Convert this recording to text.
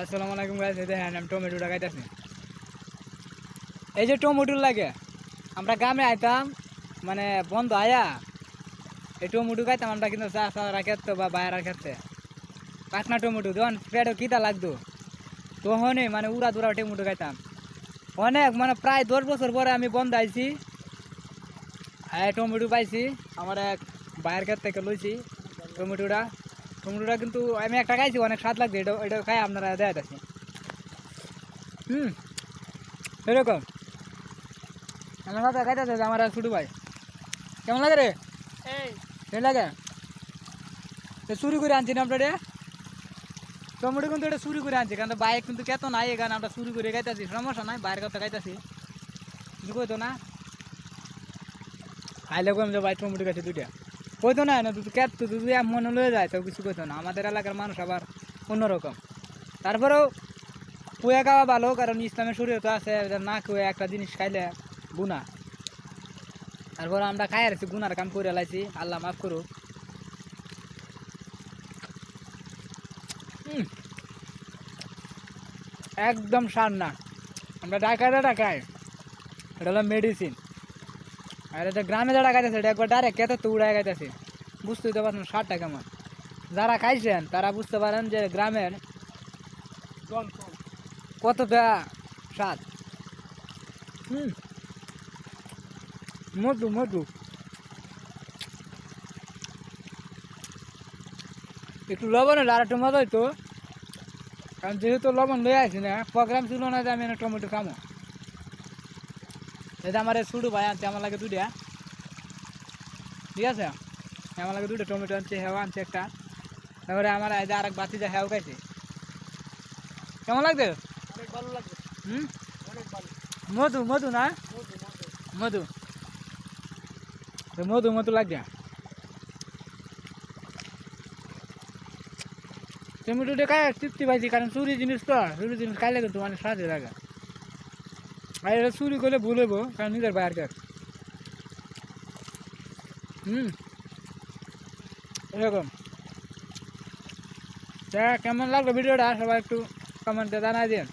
আসসালামু আলাইকুম গাইস এই দেখেন, আমি টমেটোটা খাইতেছি। এই যে টমেটোর লাগে, আমরা গ্রামে আইতাম মানে বন্ধ আয়া, এই টমেটো খাইতাম আমরা কিন্তু চা চারা খেতে বা বাইরের খেতে পাটনা টমেটো, যখন পেটে কিতা লাগতো, তখনই মানে উড়া দুরা টমেটো খাইতাম। অনেক মানে প্রায় দশ বছর পরে আমি বন্ধ আইছি এই টমেটো পাইছি, আমার এক বাইরের ক্ষেত থেকে লইছি টমেটোটা। টমেটোটা কিন্তু আমি একটা খাইছি অনেক স্বাদ লাগছে এটা এটা খাই আপনারা দেয় আছে হুম এরকম। আমার সাথে খাইতেছে আমার ছোটো ভাই। কেমন লাগে রে? এই। লাগে? চুরি করে আনছি না আমরা রে টমেটো কিন্তু এটা চুরি করে আনছি কারণ বাইক কিন্তু কেত নাই এখানে আমরা চুরি করে খাইতেছি সমস্যা নাই বাইরের কথা খাইতেছি কিছু কইতো না? খাইলে কম যে ভাই টমেটো গেছে দুইটা। কইতো না না তুই কেত তুই যদি মনে লয়ে যায়, তো কিছু কইতো না। আমাদের এলাকার মানুষ আবার অন্যরকম। তারপরেও কুয়া খাওয়া ভালো, কারণ ইসলামের শরীর তো আছে না কুয়ে একটা জিনিস খাইলে গুণা তারপর আমরা খাই আসছি গুনার কাম করে লাইছি, আল্লাহ মাফ করুক। একদম সার না। আমরা ডাকাটা ডাকাই এটা হলো মেডিসিন আর এটা গ্রামে যারা খাইতেছে এটা একবার ডাইরেক্ট কেতে তো উড়াই খাইতেছে বুঝতেই তো পারছেন সারটা কেমন। যারা খাইছেন, তারা বুঝতে পারেন যে গ্রামের কতটা স্বাদ। হুম। মধু মধু। একটু লবণ হলে আর একটু মজা হইতো। কারণ যেহেতু লবণ লয়ে আসি না প্রোগ্রাম ছিল না যে আমি টমেটো খামো। এটা আমার ছোটো ভাই আনছে আমার লাগে দুইটা। ঠিক আছে? আমার লাগে দুইটা টমেটো আনছে হেওয়া আনছে একটা। তারপরে আমার এই যে আর এক বাতি যা হেও খাইছে। কেমন লাগছে? ভালো লাগবে হুম? মধু মধু না? মধু মধু। মধু। মধু টমেটোটা খাই তৃপ্তি পাইছি কারণ চুরি জিনিস তো চুরি জিনিস খাইলে কিন্তু মানে সাজে লাগে আর এটা চুরি করলে ভুল কারণ নিজের বাইরে কাজ হুম? এরকম। তা কেমন লাগল ভিডিওটা? সবাই একটু কমেন্টে জানাই দিন।